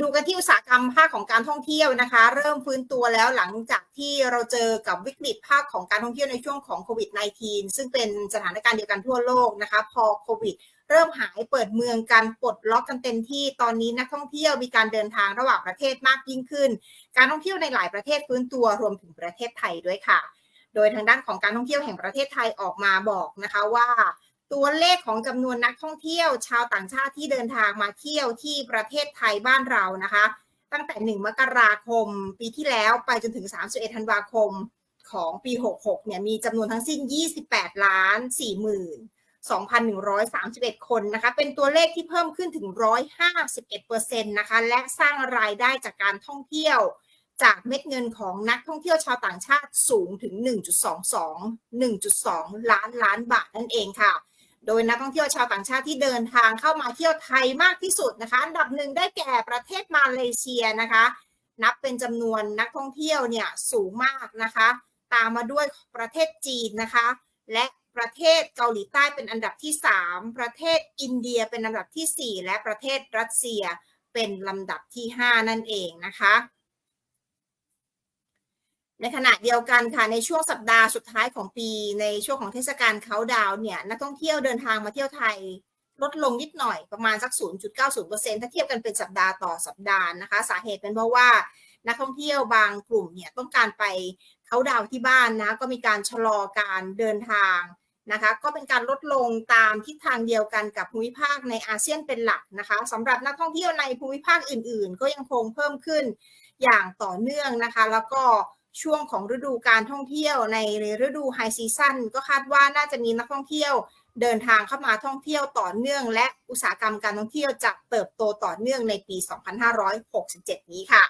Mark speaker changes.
Speaker 1: ดูกันที่อุตสาหกรรมภาคของการท่องเที่ยวนะคะ เริ่มฟื้นตัวแล้วหลังจากที่เราเจอกับวิกฤตภาคของการท่องเที่ยวในช่วงของโควิด -19 ซึ่งเป็นสถานการณ์เดียวกันทั่วโลกนะคะ พอโควิดเริ่มหายเปิดเมืองกันปลดล็อกกันเต็มที่ตอนนี้นักท่องเที่ยวมีการเดินทางระหว่างประเทศมากยิ่งขึ้น การท่องเที่ยวในหลายประเทศฟื้นตัวรวมถึงประเทศไทยด้วยค่ะ โดยทางด้านของการท่องเที่ยวแห่งประเทศไทยออกมาบอกนะคะว่า ตัวเลขของจำนวนนักท่องเที่ยว ชาวต่างชาติที่เดินทางมาเที่ยวที่ประเทศไทยบ้านเรานะคะ ตั้งแต่ 1 มกราคม ปีที่แล้วไปจนถึง 31 ธันวาคมของปี 66 เนี่ยมีจำนวนทั้งสิ้น 28 ล้าน4หมื่น2,131 คนนะคะ เป็นตัวเลขที่เพิ่มขึ้นถึง 151%นะคะ และสร้างรายได้จากการท่องเที่ยว จากเม็ดเงินของนักท่องเที่ยวชาวต่างชาติสูงถึง 1.22 1.2 ล้านล้านบาทนั่นเองค่ะ โดยนักท่องเที่ยวชาวต่างชาติที่เดินทางเข้ามาเที่ยวไทยมากที่สุดนะคะอันดับหนึ่งได้แก่ประเทศมาเลเซียนะคะ นับเป็นจำนวนนักท่องเที่ยวเนี่ยสูงมากนะคะ ตามมาด้วยประเทศจีนนะคะ และประเทศเกาหลีใต้เป็นอันดับที่ 3 ประเทศอินเดียเป็นลำดับทีสี่ 4 และประเทศรัสเซียเป็นลำดับที่ 5 นั่นเองนะคะ ในขณะเดียวกันค่ะในช่วงสัปดาห์สุดท้ายของปี ในช่วงของเทศกาลเขาดาวเนี่ยนักท่องเที่ยวเดินทางมาเที่ยวไทย ลดลงนิดหน่อยประมาณสัก 0.90%ถ้าเทียบกันเป็นสัปดาห์ต่อสัปดาห์นะคะ สาเหตุเป็นเพราะว่านักท่องเที่ยวบางกลุ่มเนี่ยต้องการไปเขาดาวที่บ้านนะก็มีการชะลอการเดินทางนะคะก็เป็นการลดลงตามทิศทางเดียวกันกับภูมิภาคในอาเซียนเป็นหลักนะคะสำหรับนักท่องเที่ยวในภูมิภาคอื่น ๆ ก็ยังคงเพิ่มขึ้นอย่างต่อเนื่องนะคะ แล้วก็ ช่วงของฤดูการท่องเที่ยวในฤดูไฮซีซั่นก็คาดว่าน่าจะมีนักท่องเที่ยวเดินทางเข้ามาท่องเที่ยวต่อเนื่อง และอุตสาหกรรมการท่องเที่ยวจะเติบโตต่อเนื่องในปี 2567 นี้ค่ะ